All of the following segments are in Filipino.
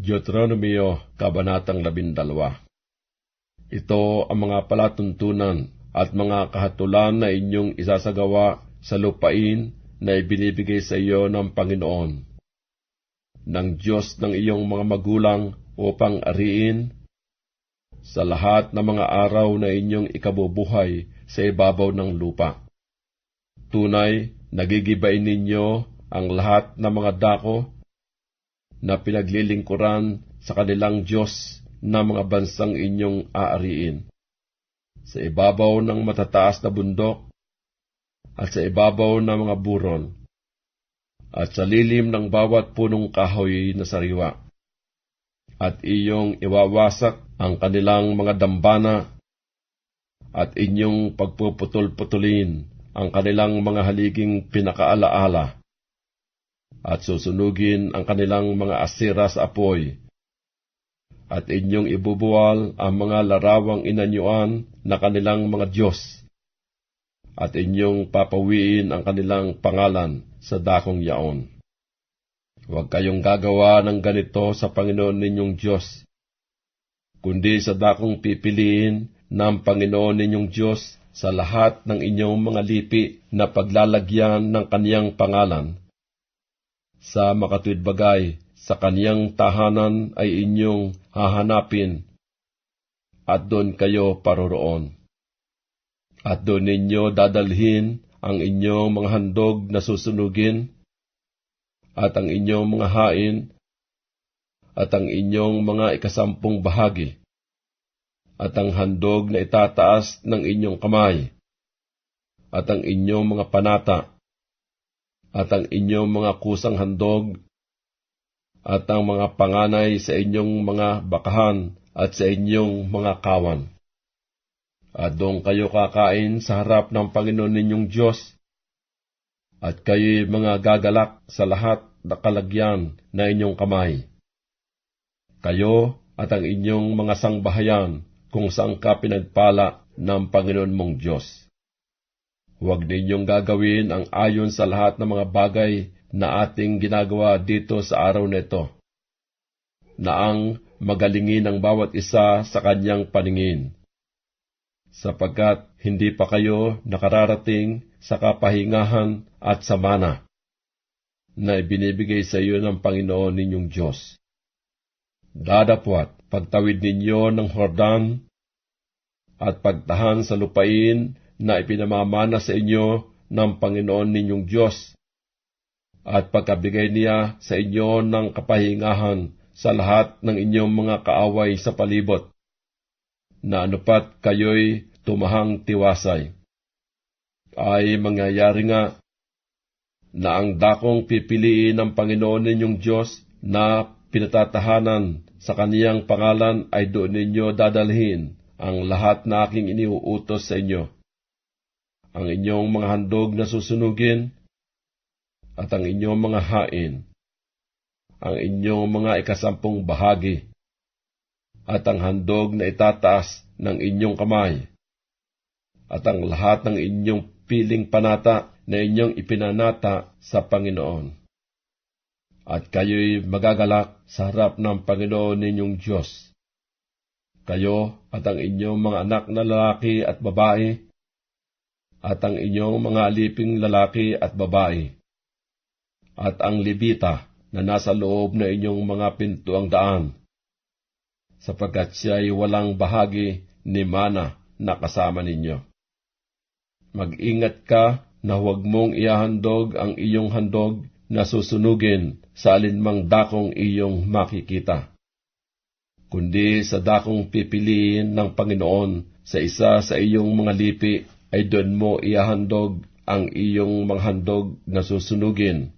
Deuteronomio, Kabanatang 12 Ito ang mga palatuntunan at mga kahatulan na inyong isasagawa sa lupain na ibinibigay sa iyo ng Panginoon, ng Diyos ng iyong mga magulang upang ariin sa lahat ng mga araw na inyong ikabubuhay sa ibabaw ng lupa. Tunay, nagigibain ninyo ang lahat ng mga dako na pinaglilingkuran sa kanilang Diyos na mga bansang inyong aariin. Sa ibabaw ng matataas na bundok at sa ibabaw ng mga buron at sa lilim ng bawat punong kahoy na sariwa. At iyong iwawasak ang kanilang mga dambana at inyong pagpuputol-putulin ang kanilang mga haliging pinakaalaala at susunugin ang kanilang mga asira sa apoy. At inyong ibubuwal ang mga larawang inanyuan na kanilang mga Diyos. At inyong papawiin ang kanilang pangalan sa dakong yaon. Huwag kayong gagawa ng ganito sa Panginoon ninyong Diyos, kundi sa dakong pipiliin ng Panginoon ninyong Diyos sa lahat ng inyong mga lipi na paglalagyan ng kaniyang pangalan sa makatwid bagay, sa kaniyang tahanan ay inyong hahanapin, at doon kayo paroroon. At doon ninyo dadalhin ang inyong mga handog na susunugin, at ang inyong mga hain, at ang inyong mga ikasampung bahagi, at ang handog na itataas ng inyong kamay, at ang inyong mga panata, at ang inyong mga kusang handog, at ang mga panganay sa inyong mga bakahan at sa inyong mga kawan. At doon kayo kakain sa harap ng Panginoon ninyong Diyos, at kayo'y mga gagalak sa lahat na kalagyan na inyong kamay. Kayo at ang inyong mga sangbahayan kung saan ka pinagpala ng Panginoon mong Diyos. Huwag ninyong gagawin ang ayon sa lahat ng mga bagay na ating ginagawa dito sa araw na ito, na ang magalingin ng bawat isa sa kanyang paningin, sapagkat hindi pa kayo nakararating sa kapahingahan at samana na ibinibigay sa iyo ng Panginoon ninyong Diyos. Dadapwat, pagtawid ninyo ng Hordan at pagtahan sa lupain na ipinamamana sa inyo ng Panginoon ninyong Diyos at pagkabigay niya sa inyo ng kapahingahan sa lahat ng inyong mga kaaway sa palibot, na anupat kayo'y tumahang tiwasay. Ay mangyayari nga na ang dakong pipiliin ng Panginoon ninyong Diyos na pinatatahanan sa kaniyang pangalan ay doon ninyo dadalhin ang lahat na aking iniuutos sa inyo ang inyong mga handog na susunugin, at ang inyong mga hain, ang inyong mga ikasampung bahagi, at ang handog na itataas ng inyong kamay, at ang lahat ng inyong piling panata na inyong ipinanata sa Panginoon. At kayo'y magagalak sa harap ng Panginoon ninyong Diyos. Kayo at ang inyong mga anak na lalaki at babae, at ang inyong mga aliping lalaki at babae, at ang libita na nasa loob na inyong mga pintuang daan, sapagkat siya'y walang bahagi ni mana na kasama ninyo. Mag-ingat ka na huwag mong ihahandog ang iyong handog na susunugin sa alinmang dakong iyong makikita, kundi sa dakong pipiliin ng Panginoon sa isa sa iyong mga lipi ay doon mo iahandog ang iyong mga handog na susunugin.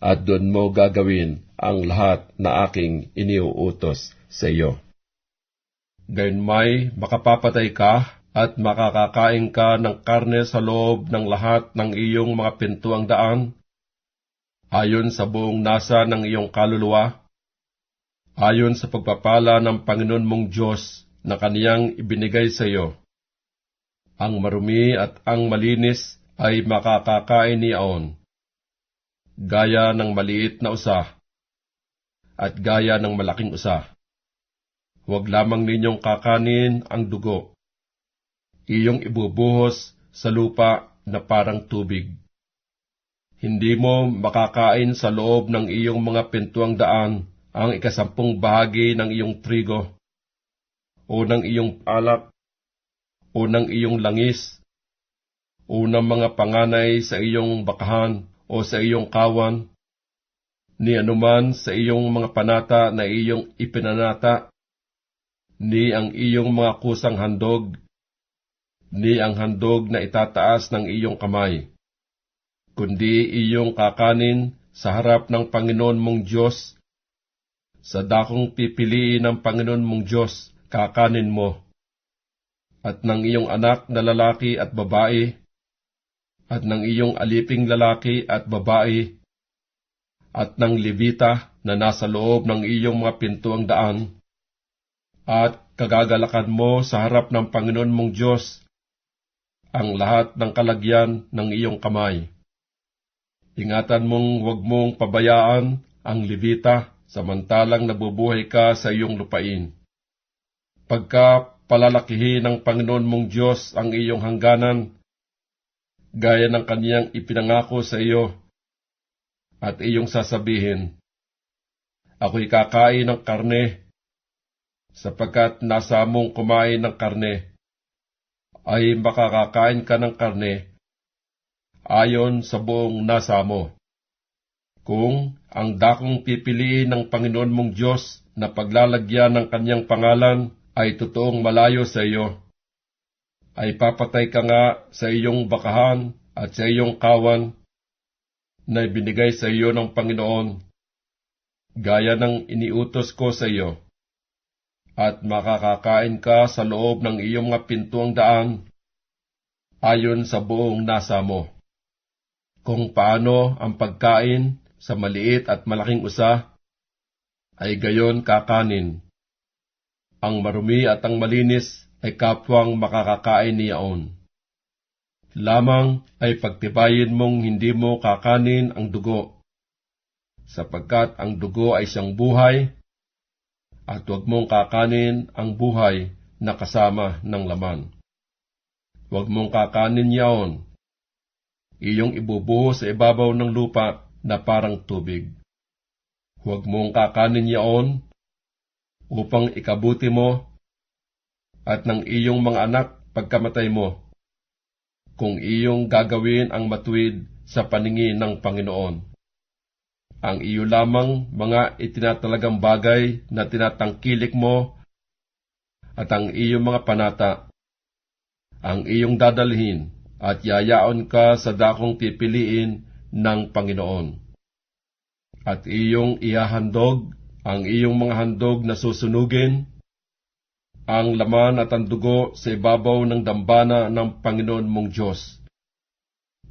At doon mo gagawin ang lahat na aking iniuutos sa iyo. Gayon may makapapatay ka at makakakain ka ng karne sa loob ng lahat ng iyong mga pintuang daan, ayon sa buong nasa ng iyong kaluluwa, ayon sa pagpapala ng Panginoon mong Diyos na kaniyang ibinigay sa iyo ang marumi at ang malinis ay makakakain niyaon. Gaya ng maliit na usa, at gaya ng malaking usa. Huwag lamang ninyong kakanin ang dugo. Iyong ibubuhos sa lupa na parang tubig. Hindi mo makakain sa loob ng iyong mga pintuang daan ang ikasampung bahagi ng iyong trigo, o ng iyong alak, o ng iyong langis, o ng mga panganay sa iyong bakahan o sa iyong kawan, ni anuman sa iyong mga panata na iyong ipinanata, ni ang iyong mga kusang handog, ni ang handog na itataas ng iyong kamay, kundi iyong kakanin sa harap ng Panginoon mong Diyos, sa dakong pipiliin ng Panginoon mong Diyos, kakanin mo, at ng iyong anak na lalaki at babae, at ng iyong aliping lalaki at babae, at ng Levita na nasa loob ng iyong mga pintuang daan, at kagagalakan mo sa harap ng Panginoon mong Diyos ang lahat ng kalagyan ng iyong kamay. Ingatan mong huwag mong pabayaan ang Levita samantalang nabubuhay ka sa iyong lupain. Pagka palalakihin ng Panginoon mong Diyos ang iyong hangganan, gaya ng kaniyang ipinangako sa iyo, at iyong sasabihin, Ako'y kakain ng karne, sapagkat nasa mong kumain ng karne, ay makakakain ka ng karne ayon sa buong nasa mo. Kung ang dakong pipiliin ng Panginoon mong Diyos na paglalagyan ng kanyang pangalan ay totoong malayo sa iyo, ay papatay ka nga sa iyong bakahan at sa iyong kawan na ibinigay sa iyo ng Panginoon, gaya ng iniutos ko sa iyo, at makakakain ka sa loob ng iyong mga pintuang daan, ayon sa buong nasa mo. Kung paano ang pagkain sa maliit at malaking usa, ay gayon kakanin. Ang marumi at ang malinis ay kapwang makakakain niyaon lamang ay pagtibayin mong hindi mo kakanin ang dugo, sapagkat ang dugo ay siyang buhay, at huwag mong kakanin ang buhay na kasama ng laman. Huwag mong kakanin yaon, iyong ibubuho sa ibabaw ng lupa na parang tubig. Huwag mong kakanin yaon, upang ikabuti mo, at ng iyong mga anak pagkamatay mo kung iyong gagawin ang matuwid sa paningin ng Panginoon. Ang iyo lamang mga itinatalagang bagay na tinatangkilik mo at ang iyong mga panata, ang iyong dadalhin at yayaon ka sa dakong pipiliin ng Panginoon. At iyong ihahandog ang iyong mga handog na susunugin ang laman at ang dugo sa ibabaw ng dambana ng Panginoon mong Diyos.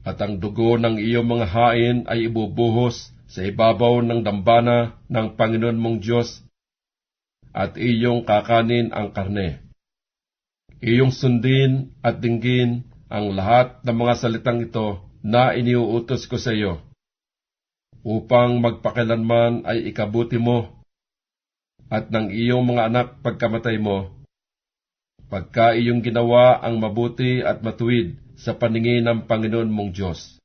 At ang dugo ng iyong mga hain ay ibubuhos sa ibabaw ng dambana ng Panginoon mong Diyos, at iyong kakanin ang karne. Iyong sundin at dinggin ang lahat ng mga salitang ito na iniuutos ko sa iyo, upang magpakilanman ay ikabuti mo, at ng iyong mga anak pagkamatay mo, pagka iyong ginawa ang mabuti at matuwid sa paningin ng Panginoon mong Diyos.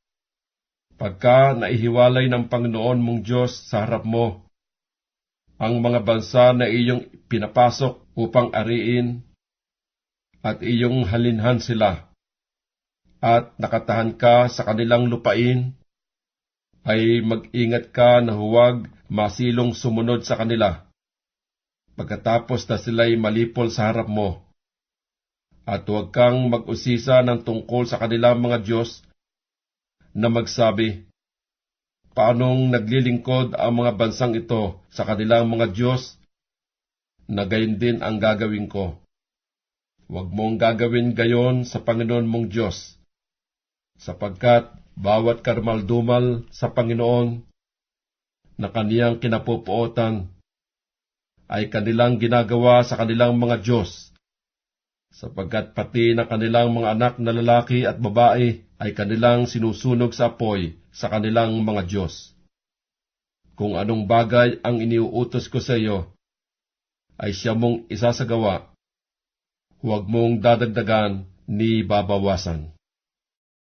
Pagka naihiwalay ng Panginoon mong Diyos sa harap mo, ang mga bansa na iyong pinapasok upang ariin, at iyong halinhan sila, at nakatahan ka sa kanilang lupain, ay mag-ingat ka na huwag masilong sumunod sa kanila, pagkatapos na sila'y malipol sa harap mo at huwag kang mag-usisa ng tungkol sa kanilang mga Diyos na magsabi, Paanong naglilingkod ang mga bansang ito sa kanilang mga Diyos na gayon din ang gagawin ko. Huwag mong gagawin gayon sa Panginoon mong Diyos, sapagkat bawat karmaldumal sa Panginoon na kaniyang kinapupuotan ay kanilang ginagawa sa kanilang mga Diyos sapagkat pati ng kanilang mga anak na lalaki at babae ay kanilang sinusunog sa apoy sa kanilang mga Diyos. kung anong bagay ang iniuutos ko sa iyo, ay siya mong isasagawa. Huwag mong dadagdagan ni babawasan.